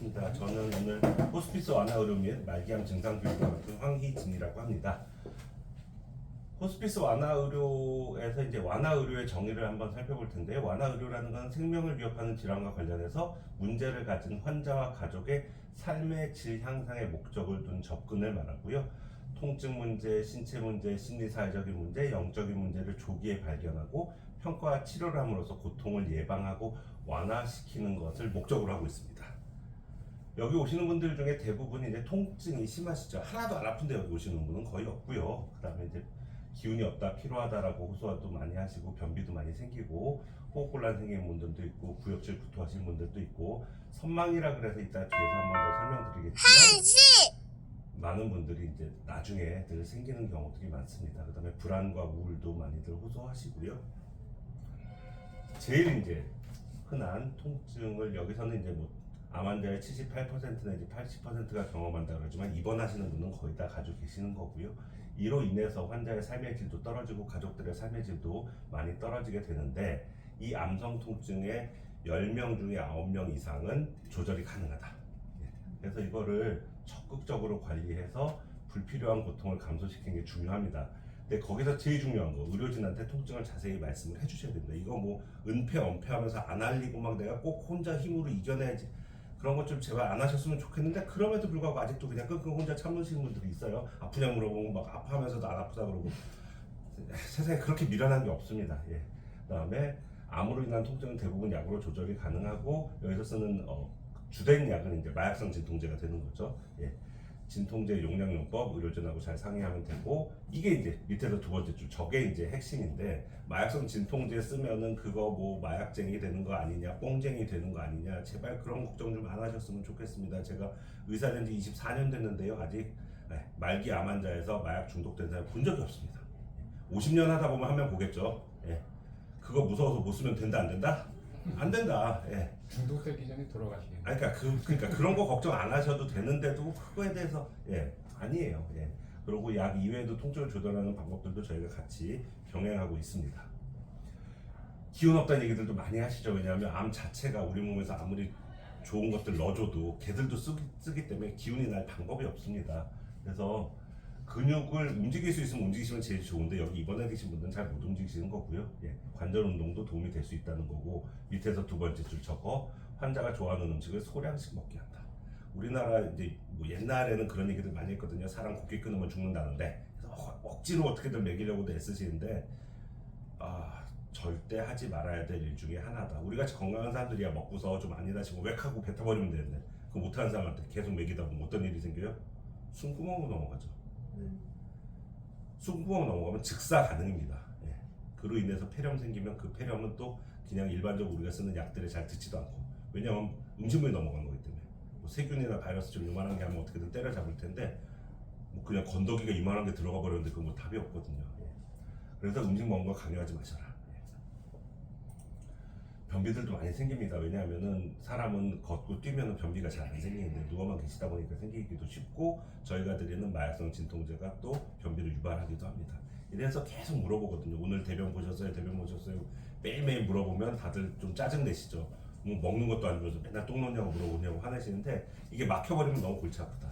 반갑습니다. 저는 오늘 호스피스 완화 의료 및 말기암 증상 교육을 맡은 황희진이라고 합니다. 호스피스 완화 의료에서 이제 완화 의료의 정의를 한번 살펴볼 텐데 완화 의료라는 건 생명을 위협하는 질환과 관련해서 문제를 가진 환자와 가족의 삶의 질 향상의 목적을 둔 접근을 말하고요. 통증 문제, 신체 문제, 심리 사회적인 문제, 영적인 문제를 조기에 발견하고 평가와 치료를 함으로써 고통을 예방하고 완화시키는 것을 목적으로 하고 있습니다. 여기 오시는 분들 중에 대부분이 이제 통증이 심하시죠. 하나도 안 아픈데 여기 오시는 분은 거의 없고요. 그다음에 이제 기운이 없다, 피로하다라고 호소도 많이 하시고 변비도 많이 생기고 호흡곤란 생기는 분들도 있고 구역질 구토하시는 분들도 있고 선망이라 그래서 이따 뒤에서 한 번 더 설명드리겠지만 많은 분들이 이제 나중에 늘 생기는 경우들이 많습니다. 그다음에 불안과 우울도 많이들 호소하시고요. 제일 이제 흔한 통증을 여기서는 이제 뭐 암 환자의 78% 내지 80%가 경험한다 그러지만 입원하시는 분은 거의 다 가지고 계시는 거고요. 이로 인해서 환자의 삶의 질도 떨어지고 가족들의 삶의 질도 많이 떨어지게 되는데 이 암성 통증의 10명 중에 9명 이상은 조절이 가능하다. 예. 그래서 이거를 적극적으로 관리해서 불필요한 고통을 감소시키는 게 중요합니다. 근데 거기서 제일 중요한 거 의료진한테 통증을 자세히 말씀을 해주셔야 됩니다. 이거 뭐 은폐 언폐하면서 안 알리고 막 내가 꼭 혼자 힘으로 이겨내야지 그런 것 좀 제발 안 하셨으면 좋겠는데 그럼에도 불구하고 아직도 그냥 끙끙 혼자 참으시는 분들이 있어요. 아프냐 물어보면 막 아파하면서도 안 아프다 그러고 세상에 그렇게 미련한 게 없습니다. 예. 그다음에 암으로 인한 통증은 대부분 약으로 조절이 가능하고 여기서 쓰는 어, 주된 약은 이제 마약성 진통제가 되는 거죠. 예. 진통제 용량용법 의료진하고 잘 상의하면 되고 이게 이제 밑에서 두 번째 줄 저게 이제 핵심인데 마약성 진통제 쓰면은 그거 뭐 마약쟁이 되는 거 아니냐 뽕쟁이 되는 거 아니냐 제발 그런 걱정 좀 안 하셨으면 좋겠습니다 제가 의사 된 지 24년 됐는데요 아직 네, 말기 암 환자에서 마약 중독된 사람 본 적이 없습니다 50년 하다 보면 한 명 보겠죠 예. 그거 무서워서 못 쓰면 된다 안 된다? 안 된다 예. 중독되기 전에 돌아가시겠네요. 아니, 그러니까 그 그러니까 그런 거 걱정 안 하셔도 되는데도 그거에 대해서 예 아니에요. 예. 그리고 약 이외에도 통증을 조절하는 방법들도 저희가 같이 병행하고 있습니다. 기운 없다는 얘기들도 많이 하시죠. 왜냐하면 암 자체가 우리 몸에서 아무리 좋은 것들 넣어줘도 걔들도 쓰기, 쓰기 때문에 기운이 날 방법이 없습니다. 그래서 근육을 움직일 수 있으면 움직이시면 제일 좋은데 여기 입원해 계신 분들은 잘 못 움직이시는 거고요. 예, 관절 운동도 도움이 될 수 있다는 거고 밑에서 두 번째 줄 저거 환자가 좋아하는 음식을 소량씩 먹게 한다. 우리나라 이제 뭐 옛날에는 그런 얘기들 많이 했거든요. 사람 고기 끊으면 죽는다는데 그래서 억- 억지로 어떻게든 먹이려고도 애쓰시는데 아 절대 하지 말아야 될 일 중에 하나다. 우리 같이 건강한 사람들이야 먹고서 좀 아니다 싶으면 웩 하고 뱉어버리면 되는데 그 못하는 사람한테 계속 먹이다 보면 어떤 일이 생겨요? 숨구멍으로 넘어가죠. 숨구멍 넘어가면 즉사 가능입니다. 예. 그로 인해서 폐렴 생기면 그 폐렴은 또 그냥 일반적으로 우리가 쓰는 약들에 잘 듣지도 않고 왜냐하면 음식물이 넘어간 거기 때문에 뭐 세균이나 바이러스 좀 요만한 게 하면 어떻게든 때려잡을 텐데 뭐 그냥 건더기가 이만한 게 들어가 버렸는데 그건 뭐 답이 없거든요. 예. 그래서 음식 먹는 거 강요하지 마셔라. 예. 변비들도 많이 생깁니다. 왜냐하면은 사람은 걷고 뛰면은 변비가 잘 안 생기는데 누워만 계시다 보니까 생기기도 쉽고 저희가 드리는 마약성 진통제가 또 변비를 유발하기도 합니다. 이래서 계속 물어보거든요. 오늘 대변 보셨어요? 대변 보셨어요? 매일매일 물어보면 다들 좀 짜증 내시죠. 뭐 먹는 것도 아니면서 맨날 똥 넣냐고 물어보냐고 화내시는데 이게 막혀버리면 너무 골치 아프다.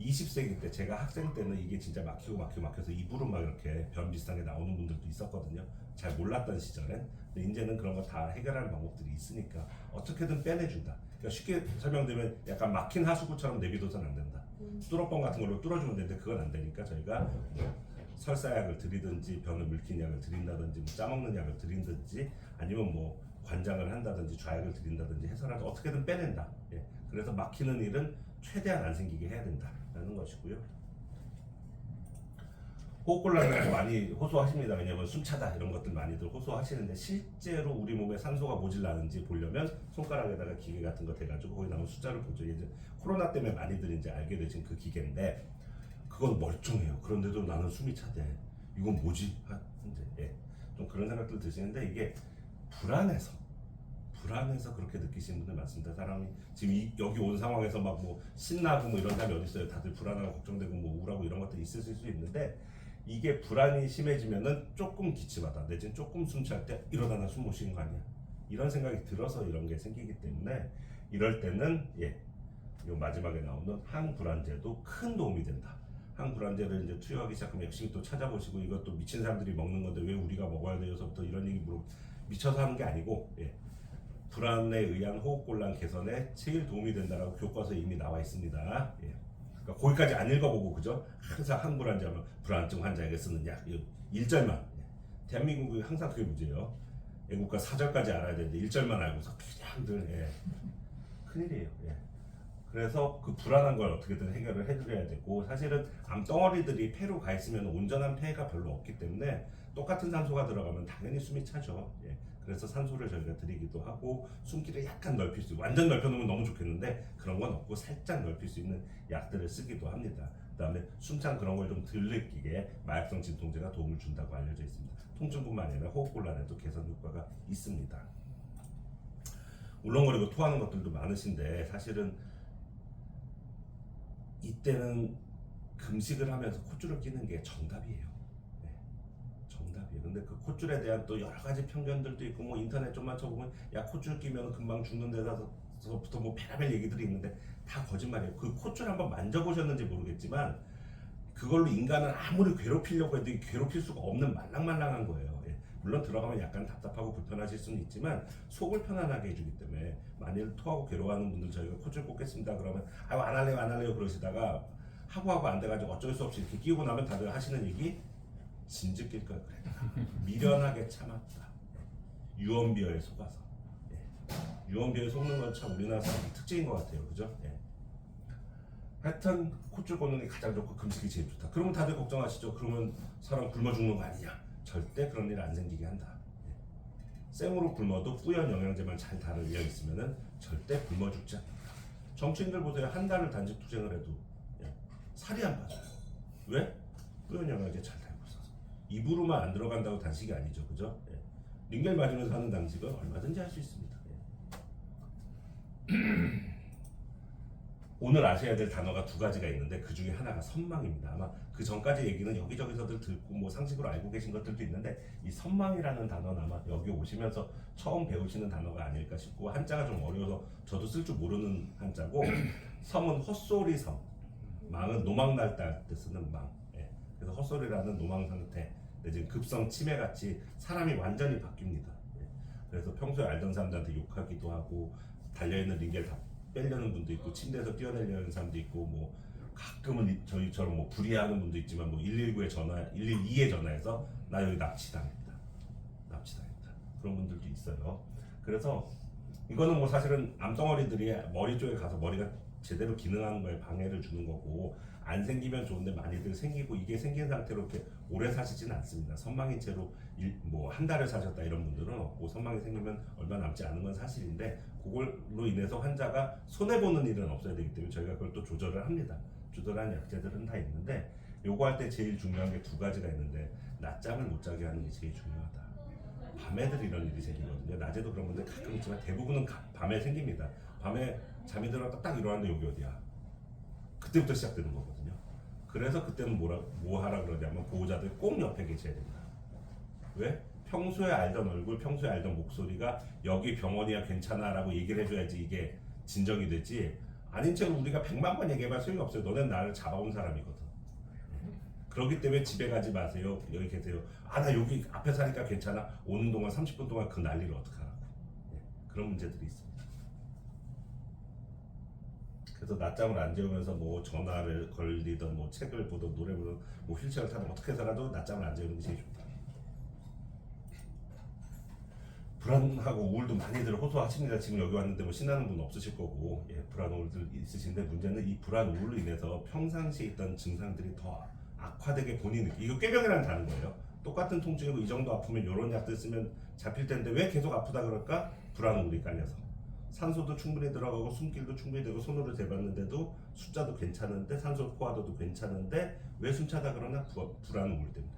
20세기 때 제가 학생 때는 이게 진짜 막히고 막히고 막혀서 입으로 막 이렇게 변 비슷한 게 나오는 분들도 있었거든요. 잘 몰랐던 시절엔. 근데 이제는 그런 거 다 해결하는 방법들이 있으니까 어떻게든 빼내준다. 그러니까 쉽게 설명드리면 약간 막힌 하수구처럼 내비둬서는 안 된다. 뚫어뻥 같은 걸로 뚫어주면 되는데 그건 안 되니까 저희가 뭐 설사약을 드리든지 변을 물킨 약을 드린다든지 뭐 짜먹는 약을 드린든지 아니면 뭐 관장을 한다든지 좌약을 드린다든지 해서라도 어떻게든 빼낸다. 예. 그래서 막히는 일은 최대한 안 생기게 해야 된다라는 것이고요. 호흡곤란을 많이 호소하십니다. 왜냐하면 숨차다 이런 것들 많이들 호소하시는데 실제로 우리 몸에 산소가 모질라는지 보려면 손가락에다가 기계 같은 거 대가지고 거기 나온 숫자를 보죠. 이제 코로나 때문에 많이들 이제 알게 되신 그 기계인데 그건 멀쩡해요. 그런데도 나는 숨이 차대. 이건 뭐지? 하- 이제 예. 좀 그런 생각들 드시는데 이게 불안해서 불안해서 그렇게 느끼시는 분들 많습니다. 사람이 지금 이, 여기 온 상황에서 막 뭐 신나고 뭐 이런 사람이 어디 있어요? 다들 불안하고 걱정되고 뭐 우울하고 이런 것들이 있을 수 있는데 이게 불안이 심해지면은 조금 기침하다 내지는 조금 숨찰 때 이러다 나 숨 못 쉬는 거 아니야? 이런 생각이 들어서 이런 게 생기기 때문에 이럴 때는 예이 마지막에 나오는 항불안제도 큰 도움이 된다. 항불안제를 이제 투여하기 시작하면 열심히 또 찾아보시고 이것도 미친 사람들이 먹는 건데 왜 우리가 먹어야 돼요서부터 이런 얘기 물어 미쳐서 하는 게 아니고 예. 불안에 의한 호흡곤란 개선에 제일 도움이 된다라고 교과서에 이미 나와 있습니다. 예. 그러니까 거기까지 안 읽어보고 그죠? 항상 항불안제 하면 불안증 환자에게 쓰는 약 1절만 예. 대한민국이 항상 그게 문제예요. 애국가 4절까지 알아야 되는데 1절만 알고서 그냥들 예. 큰일이에요. 예. 그래서 그 불안한 걸 어떻게든 해결을 해드려야 되고 사실은 암덩어리들이 폐로 가 있으면 온전한 폐가 별로 없기 때문에 똑같은 산소가 들어가면 당연히 숨이 차죠. 예. 그래서 산소를 저희가 드리기도 하고 숨길을 약간 넓힐 수 완전 넓혀놓으면 너무 좋겠는데 그런 건 없고 살짝 넓힐 수 있는 약들을 쓰기도 합니다. 그다음에 숨찬 그런 걸 좀 덜 느끼게 마약성 진통제가 도움을 준다고 알려져 있습니다. 통증뿐만 아니라 호흡곤란에도 개선 효과가 있습니다. 울렁거리고 토하는 것들도 많으신데 사실은 이때는 금식을 하면서 콧줄을 끼는 게 정답이에요. 근데 그 콧줄에 대한 또 여러 가지 편견들도 있고 뭐 인터넷 좀만 쳐보면 야 콧줄 끼면 금방 죽는 데서부터 뭐 베라벨 얘기들이 있는데 다 거짓말이에요. 그 콧줄 한번 만져보셨는지 모르겠지만 그걸로 인간을 아무리 괴롭히려고 해도 괴롭힐 수가 없는 말랑말랑한 거예요. 예. 물론 들어가면 약간 답답하고 불편하실 수는 있지만 속을 편안하게 해주기 때문에 만일 토하고 괴로워하는 분들 저희가 콧줄 꽂겠습니다 그러면 아유 안 할래요 안 할래요 그러시다가 하고 하고 안 돼가지고 어쩔 수 없이 이렇게 끼우고 나면 다들 하시는 얘기 진즉 낄걸 그래 미련하게 참았다 예. 유언비어에 속아서 예. 유언비어에 속는 건 참 우리나라 사람 특징인 것 같아요 그죠? 예. 하여튼 콧줄 꽂는 게 가장 좋고 금식이 제일 좋다 그러면 다들 걱정하시죠 그러면 사람 굶어 죽는 거 아니냐 절대 그런 일 안 생기게 한다 예. 생으로 굶어도 뿌연 영양제만 잘 다루어 있으면은 절대 굶어 죽지 않는다. 정치인들 보세요 한 달을 단식 투쟁을 해도 예, 살이 안 빠져요. 왜? 뿌연 영양제 잘 있어서 입으로만 안 들어간다고 단식이 아니죠, 그죠? 예. 링겔 맞으면서 하는 단식은 얼마든지 할 수 있습니다. 예. 오늘 아셔야 될 단어가 두 가지가 있는데 그 중에 하나가 선망입니다. 아마 그 전까지 얘기는 여기저기서들 듣고 뭐 상식으로 알고 계신 것들도 있는데 이 선망이라는 단어는 아마 여기 오시면서 처음 배우시는 단어가 아닐까 싶고 한자가 좀 어려워서 저도 쓸 줄 모르는 한자고 섬은 헛소리 섬, 망은 노망 날때 쓰는 망. 예. 그래서 헛소리라는 노망 상태, 내지는 급성 치매 같이 사람이 완전히 바뀝니다. 예. 그래서 평소에 알던 사람들한테 욕하기도 하고 달려 있는 링겔 다 빼려는 분도 있고 침대에서 뛰어내려는 사람도 있고 뭐 가끔은 이- 저희처럼 뭐 불이해하는 분도 있지만 뭐 119에 전화 112에 전화해서 나 여기 납치당했다 납치당했다 그런 분들도 있어요 그래서 이거는 뭐 사실은 암덩어리들이 머리 쪽에 가서 머리가 제대로 기능하는 거에 방해를 주는 거고 안 생기면 좋은데 많이들 생기고 이게 생긴 상태로 이렇게 오래 사시진 않습니다. 선망인 채로 뭐 한 달을 사셨다 이런 분들은 없고 선망이 생기면 얼마 남지 않은 건 사실인데 그걸로 인해서 환자가 손해 보는 일은 없어야 되기 때문에 저희가 그걸 또 조절을 합니다. 조절한 약제들은 다 있는데 요거 할 때 제일 중요한 게 두 가지가 있는데 낮잠을 못 자게 하는 게 제일 중요하다. 밤에들 이런 일이 생기거든요. 낮에도 그런 분들 가끔 있지만 대부분은 가- 밤에 생깁니다. 밤에 잠이 들었다 딱 일어났는데 여기 어디야? 그때부터 시작되는 거거든요. 그래서 그때는 뭐라 뭐 하라 그러냐면 보호자들 꼭 옆에 계셔야 된다. 왜? 평소에 알던 얼굴, 평소에 알던 목소리가 여기 병원이야 괜찮아라고 얘기를 해줘야지 이게 진정이 되지. 아닌 채로 우리가 백만 번 얘기해봐 소용이 없어요. 너는 나를 잡아온 사람이거든. 그렇기 때문에 집에 가지 마세요. 여기 계세요. 아 나 여기 앞에 사니까 괜찮아. 오는 동안 30분 동안 그 난리를 어떡하라고. 예, 그런 문제들이 있습니다. 그래서 낮잠을 안 재우면서 뭐 전화를 걸리던 뭐 책을 보던 노래 부르던 뭐 휠체어를 타든 어떻게 해서라도 낮잠을 안 재우는 게 제일 좋다. 불안하고 우울도 많이들 호소하십니다. 지금 여기 왔는데 뭐 신나는 분 없으실 거고 예, 불안 우울들 있으신데 문제는 이 불안 우울로 인해서 평상시에 있던 증상들이 더 악화되게 느끼 이거 꾀병이라는 다는 거예요. 똑같은 통증이고 이 정도 아프면 이런 약들 쓰면 잡힐 텐데 왜 계속 아프다 그럴까? 불안 우울이 깔려서 산소도 충분히 들어가고 숨길도 충분히 되고 손으로 재봤는데도 숫자도 괜찮은데 산소 포화도도 괜찮은데 왜 숨차다 그러나 부, 불안 우울 때문에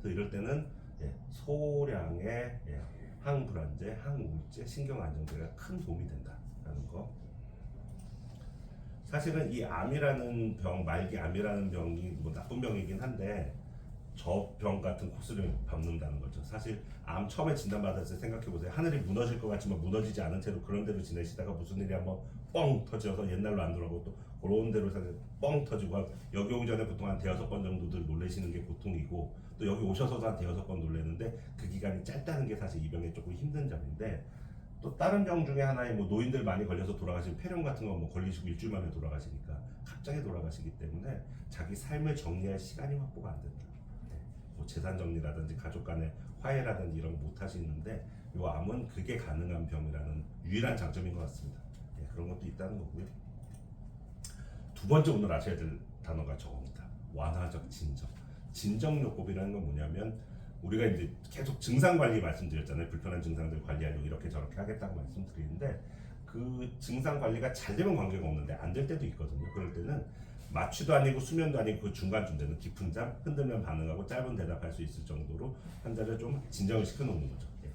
그래서 이럴 때는 예, 소량의 예, 항불안제, 항우울제, 신경안정제가 큰 도움이 된다라는 거. 사실은 이 암이라는 병, 말기 암이라는 병이 뭐 나쁜 병이긴 한데 저병 같은 코스를 밟는다는 거죠. 사실 암 처음에 진단받았을 때 생각해 보세요. 하늘이 무너질 것 같지만 무너지지 않은 채로 그런 대로 지내시다가 무슨 일이 한번 뻥 터져서 옛날로 안 돌아가고 또 그런 대로 사실 뻥 터지고 한 여기 오기 전에 보통 한 대여섯 번 정도들 놀래시는 게 보통이고 또 여기 오셔서도 한 대여섯 번 놀래는데 그 기간이 짧다는 게 사실 이 병의 조금 힘든 점인데 또 다른 병 중에 하나에 뭐 노인들 많이 걸려서 돌아가시는 폐렴 같은 거 뭐 걸리시고 일주일 만에 돌아가시니까 갑자기 돌아가시기 때문에 자기 삶을 정리할 시간이 확보가 안 된다. 네. 뭐 재산 정리라든지 가족 간의 화해라든지 이런 거 못 하시는데 이 암은 그게 가능한 병이라는 유일한 장점인 것 같습니다. 네, 그런 것도 있다는 거고요. 두 번째 오늘 아셔야 될 단어가 저겁니다. 완화적 진정. 진정요법이라는 건 뭐냐면 우리가 이제 계속 증상 관리 말씀드렸잖아요. 불편한 증상들 관리하려고 이렇게 저렇게 하겠다고 말씀드리는데 그 증상 관리가 잘 되면 관계가 없는데 안 될 때도 있거든요. 그럴 때는 마취도 아니고 수면도 아니고 그 중간쯤 되는 깊은 잠, 흔들면 반응하고 짧은 대답할 수 있을 정도로 환자를 좀 진정을 시켜놓는 거죠. 예.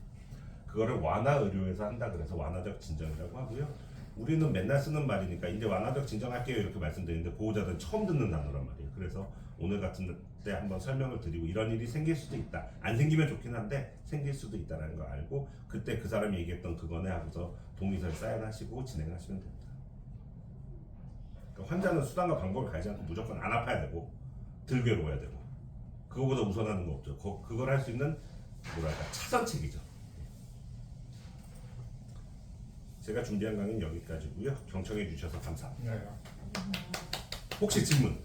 그거를 완화 의료에서 한다 그래서 완화적 진정이라고 하고요. 우리는 맨날 쓰는 말이니까 이제 완화적 진정할게요 이렇게 말씀드리는데 보호자들은 처음 듣는 단어란 말이에요. 그래서 오늘 같은 때 한번 설명을 드리고 이런 일이 생길 수도 있다. 안 생기면 좋긴 한데 생길 수도 있다는 거 알고 그때 그 사람이 얘기했던 그거네 하고서 동의서에 사인하시고 진행하시면 됩니다. 그러니까 환자는 수단과 방법을 가지 않고 무조건 안 아파야 되고 덜 괴로워야 되고 그거보다 우선하는 거 없죠. 그, 그걸 할 수 있는 뭐랄까 차선책이죠. 제가 준비한 강의는 여기까지고요. 경청해 주셔서 감사합니다. 네. 혹시 질문?